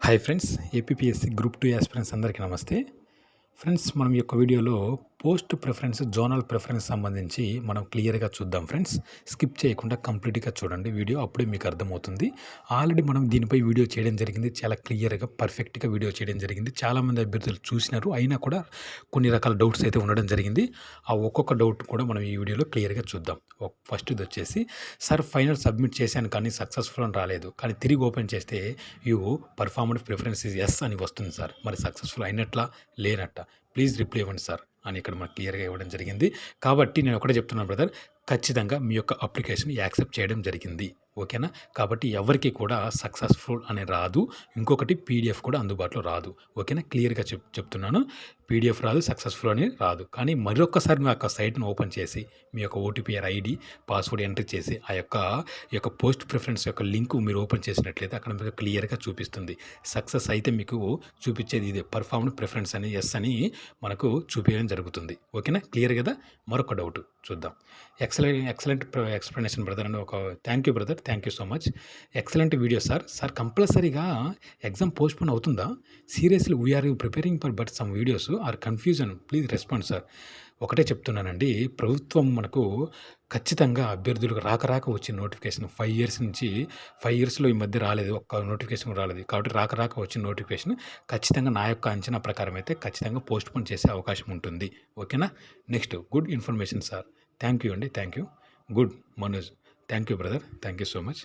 Hi friends APSC group two aspirants అందరికీ నమస్తే. Friends మనం ఈ యొక్క వీడియోలో పోస్ట్ ప్రిఫరెన్స్ జోనల్ ప్రిఫరెన్స్ సంబంధించి మనం క్లియర్గా చూద్దాం ఫ్రెండ్స్. స్కిప్ చేయకుండా కంప్లీట్గా చూడండి వీడియో అప్పుడే మీకు అర్థమవుతుంది. ఆల్రెడీ మనం దీనిపై వీడియో చేయడం జరిగింది. చాలా క్లియర్గా పర్ఫెక్ట్గా వీడియో చేయడం జరిగింది. చాలామంది అభ్యర్థులు చూసినారు. అయినా కూడా కొన్ని రకాల డౌట్స్ అయితే ఉండడం జరిగింది. ఆ ఒక్కొక్క డౌట్ కూడా మనం ఈ వీడియోలో క్లియర్గా చూద్దాం. ఫస్ట్ ఇది వచ్చేసి సార్ ఫైనల్ సబ్మిట్ చేశాను కానీ సక్సెస్ఫుల్ అని రాలేదు. కానీ తిరిగి ఓపెన్ చేస్తే you performance preference is S అని వస్తుంది సార్. మరి సక్సెస్ఫుల్ అయినట్లా లేనట్ట ప్లీజ్ రిప్లై ఇవ్వండి సార్. అని ఇక్కడ మనకు క్లియర్గా ఇవ్వడం జరిగింది. కాబట్టి నేను ఒకటే చెప్తున్నాను బ్రదర్ ఖచ్చితంగా మీ యొక్క అప్లికేషన్ యాక్సెప్ట్ చేయడం జరిగింది. ఓకేనా? కాబట్టి ఎవరికి కూడా సక్సెస్ఫుల్ అని రాదు. ఇంకొకటి పీడిఎఫ్ కూడా అందుబాటులో రాదు. ఓకేనా? క్లియర్గా చెప్ చెప్తున్నాను. పీడిఎఫ్ రాదు సక్సెస్ఫుల్ అని రాదు. కానీ మరొకసారి మీ యొక్క సైట్ను ఓపెన్ చేసి మీ యొక్క ఓటీపీఆర్ ఐడి పాస్వర్డ్ ఎంటర్ చేసి ఆ యొక్క ఈ యొక్క పోస్ట్ ప్రిఫరెన్స్ యొక్క లింక్ మీరు ఓపెన్ చేసినట్లయితే అక్కడ మీకు క్లియర్గా చూపిస్తుంది. సక్సెస్ అయితే మీకు చూపించేది ఇదే పర్ఫార్మ్ ప్రిఫరెన్స్ అని ఎస్ అని మనకు చూపించడం జరుగుతుంది. ఓకేనా? క్లియర్ కదా? మరొక డౌట్ చూద్దాం. Ex excellent excellent explanation brother అని ఒక thank you brother. Thank you so much. Excellent video sir. Sir కంపల్సరీగా ఎగ్జామ్ పోస్ట్పోన్ అవుతుందా? Seriously we're preparing for but some videos are confusion please respond sir ఒకటే చెప్తున్నానండి. ప్రభుత్వం మనకు ఖచ్చితంగా అభ్యర్థులకు రాక రాక వచ్చిన నోటిఫికేషన్ ఫైవ్ ఇయర్స్ నుంచి ఫైవ్ ఇయర్స్లో ఈ మధ్య రాలేదు. ఒక్క నోటిఫికేషన్ రాలేదు. కాబట్టి రాక రాక వచ్చిన నోటిఫికేషన్ ఖచ్చితంగా నా యొక్క అంచనా ప్రకారం అయితే ఖచ్చితంగా పోస్ట్పోన్ చేసే అవకాశం ఉంటుంది. ఓకేనా? Next good information sir thank you అండి thank you. Good Manoj thank you brother thank you so much.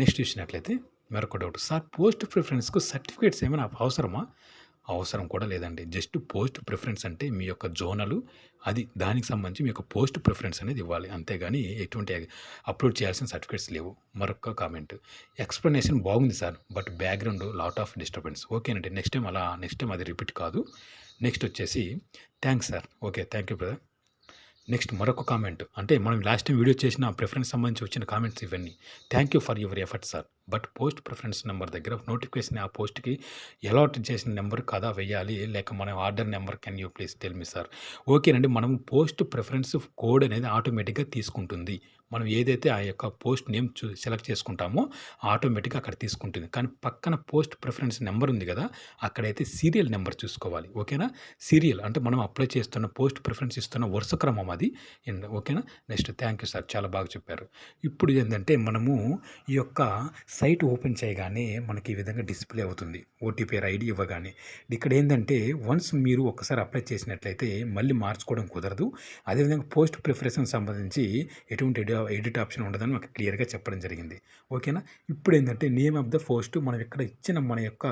Next చూసినట్లయితే మరొక డౌట్. సార్ పోస్ట్ ప్రిఫరెన్స్కు సర్టిఫికేట్స్ ఏమైనా అవసరమా? అవసరం కూడా లేదండి. జస్ట్ పోస్ట్ ప్రిఫరెన్స్ అంటే మీ యొక్క జోనలు అది దానికి సంబంధించి మీ యొక్క పోస్ట్ ప్రిఫరెన్స్ అనేది ఇవ్వాలి. అంతేగాని ఎటువంటి అప్లోడ్ చేయాల్సిన సర్టిఫికేట్స్ లేవు. మరొక కామెంట్. ఎక్స్ప్లెనేషన్ బాగుంది sir but background lot of disturbance. ఓకేనండి నెక్స్ట్ టైం అలా నెక్స్ట్ టైం అది రిపీట్ కాదు. నెక్స్ట్ వచ్చేసి thanks sir. Okay thank you brother. Next మరొక కామెంట్. అంటే మనం లాస్ట్ టైం వీడియో చేసిన ప్రిఫరెన్స్ సంబంధించి వచ్చిన కామెంట్స్ ఇవన్నీ. Thank you for your effort sir but post preference number దగ్గర నోటిఫికేషన్ ఆ పోస్ట్కి అలాట్ చేసిన నెంబర్ కదా వెయ్యాలి లేక మన order number can you please tell me sir? ఓకేనండి మనం పోస్ట్ ప్రిఫరెన్స్ కోడ్ అనేది ఆటోమేటిక్గా తీసుకుంటుంది. మనం ఏదైతే ఆ యొక్క పోస్ట్ నేమ్ చూ సెలెక్ట్ చేసుకుంటామో ఆటోమేటిక్గా అక్కడ తీసుకుంటుంది. కానీ పక్కన పోస్ట్ ప్రిఫరెన్స్ నెంబర్ ఉంది కదా అక్కడైతే సీరియల్ నెంబర్ చూసుకోవాలి. ఓకేనా? సీరియల్ అంటే మనం అప్లై చేస్తున్న పోస్ట్ ప్రిఫరెన్స్ ఇస్తున్న వరుస క్రమం అది. ఓకేనా? నెక్స్ట్ థ్యాంక్ యూ సార్ చాలా బాగా చెప్పారు. ఇప్పుడు ఏంటంటే మనము ఈ యొక్క సైట్ ఓపెన్ చేయగానే మనకి ఈ విధంగా డిస్ప్లే అవుతుంది. ఓటీపీ ఐడి ఇవ్వగానే. ఇక్కడ ఏంటంటే వన్స్ మీరు ఒకసారి అప్లై చేసినట్లయితే మళ్ళీ మార్చుకోవడం కుదరదు. అదేవిధంగా పోస్ట్ ప్రిఫరెన్స్ సంబంధించి ఎటువంటి ఎడిట్ ఆప్షన్ ఉండదని మాకు క్లియర్గా చెప్పడం జరిగింది. ఓకేనా? ఇప్పుడు ఏంటంటే నేమ్ ఆఫ్ ద పోస్ట్ మనం ఇక్కడ ఇచ్చిన మన యొక్క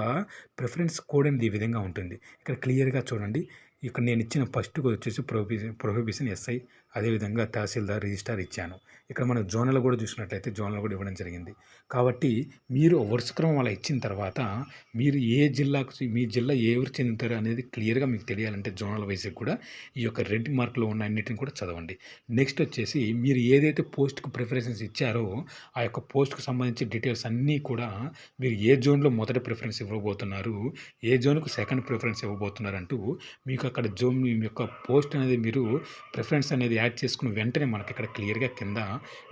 ప్రిఫరెన్స్ కోడ్ అనేది ఈ విధంగా ఉంటుంది. ఇక్కడ క్లియర్గా చూడండి. ఇక్కడ నేను ఇచ్చిన ఫస్ట్ వచ్చేసి ప్రొహిబిషన్ ప్రొహిబిషన్ ఎస్ఐ అదేవిధంగా తహసీల్దార్ రిజిస్టార్ ఇచ్చాను. ఇక్కడ మనం జోనల్ కూడా చూసినట్లయితే జోనల్ కూడా ఇవ్వడం జరిగింది. కాబట్టి మీరు వరుస క్రమం అలా ఇచ్చిన తర్వాత మీరు ఏ జిల్లాకు మీ జిల్లా ఎవరు చెందుతారు అనేది క్లియర్గా మీకు తెలియాలంటే జోనల్ వైజ్ కూడా ఈ యొక్క రెడ్ మార్కులో ఉన్న అన్నిటిని కూడా చదవండి. నెక్స్ట్ వచ్చేసి మీరు ఏదైతే పోస్ట్కి ప్రిఫరెన్సెస్ ఇచ్చారో ఆ యొక్క పోస్ట్కి సంబంధించి డీటెయిల్స్ అన్నీ కూడా మీరు ఏ జోన్లో మొదటి ప్రిఫరెన్స్ ఇవ్వబోతున్నారు ఏ జోన్కు సెకండ్ ప్రిఫరెన్స్ ఇవ్వబోతున్నారు అంటూ మీకు అక్కడ జోన్ మీ యొక్క పోస్ట్ అనేది మీరు ప్రిఫరెన్స్ అనేది యాడ్ చేసుకుని వెంటనే మనకి ఇక్కడ క్లియర్గా కింద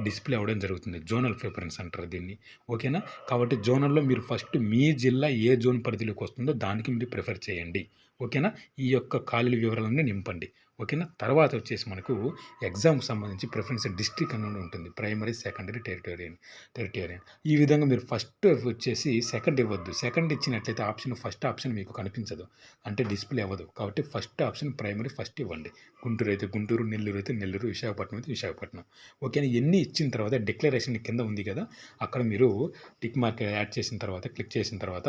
డిస్ప్లే అవ్వడం జరుగుతుంది. జోనల్ ప్రిఫరెన్స్ అంటారు దీన్ని. ఓకేనా? కాబట్టి జోనల్లో మీరు ఫస్ట్ మీ జిల్లా ఏ జోన్ పరిధిలోకి వస్తుందో దానికి మీరు ప్రిఫర్ చేయండి. ఓకేనా? ఈ యొక్క ఖాళీల వివరాలన్నీ నింపండి. ఓకేనా? తర్వాత వచ్చేసి మనకు ఎగ్జామ్కి సంబంధించి ప్రిఫరెన్స్ డిస్ట్రిక్ట్ అని ఉంటుంది. ప్రైమరీ సెకండరీ టెరిటోరియన్ టెరిటోరియన్ ఈ విధంగా మీరు ఫస్ట్ వచ్చేసి సెకండ్ ఇవ్వద్దు. సెకండ్ ఇచ్చినట్లయితే ఆప్షన్ ఫస్ట్ ఆప్షన్ మీకు కనిపించదు. అంటే డిస్ప్లే అవ్వదు. కాబట్టి ఫస్ట్ ఆప్షన్ ప్రైమరీ ఫస్ట్ ఇవ్వండి. గుంటూరు అయితే గుంటూరు నెల్లూరు అయితే నెల్లూరు విశాఖపట్నం అయితే విశాఖపట్నం. ఓకేనా? ఎన్ని ఇచ్చిన తర్వాత డిక్లరేషన్ కింద ఉంది కదా? అక్కడ మీరు టిక్ మార్క్ యాడ్ చేసిన తర్వాత క్లిక్ చేసిన తర్వాత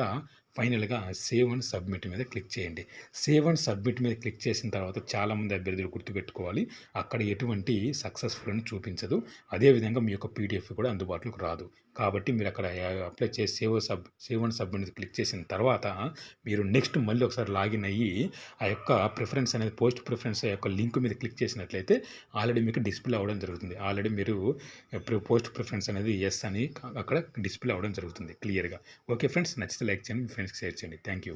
ఫైనల్గా సేవ్ అండ్ సబ్మిట్ మీద క్లిక్ చేయండి. సేవ్ అండ్ సబ్మిట్ మీద క్లిక్ చేసిన తర్వాత చాలామంది అభ్యర్థులు గుర్తుపెట్టుకోవాలి. అక్కడ ఎటువంటి సక్సెస్ఫుల్ అని చూపించదు. అదేవిధంగా మీ యొక్క పీడిఎఫ్ కూడా అందుబాటులోకి రాదు. కాబట్టి మీరు అక్కడ అప్లై చేసి save sub save and submit click చేసిన తర్వాత మీరు నెక్స్ట్ మళ్ళీ ఒకసారి లాగిన్ అయ్యి ఆ యొక్క ప్రిఫరెన్స్ అనేది పోస్ట్ ప్రిఫరెన్స్ యొక్క లింక్ మీద క్లిక్ చేసినట్లయితే ఆల్రెడీ మీకు డిస్ప్లే అవ్వడం జరుగుతుంది. ఆల్రెడీ మీరు పోస్ట్ ప్రిఫరెన్స్ అనేది ఎస్ అని అక్కడ డిస్ప్లే అవ్వడం జరుగుతుంది క్లియర్గా. ఓకే ఫ్రెండ్స్ నచ్చితే లైక్ చేయండి మీ ఫ్రెండ్స్కి షేర్ చేయండి. Thank you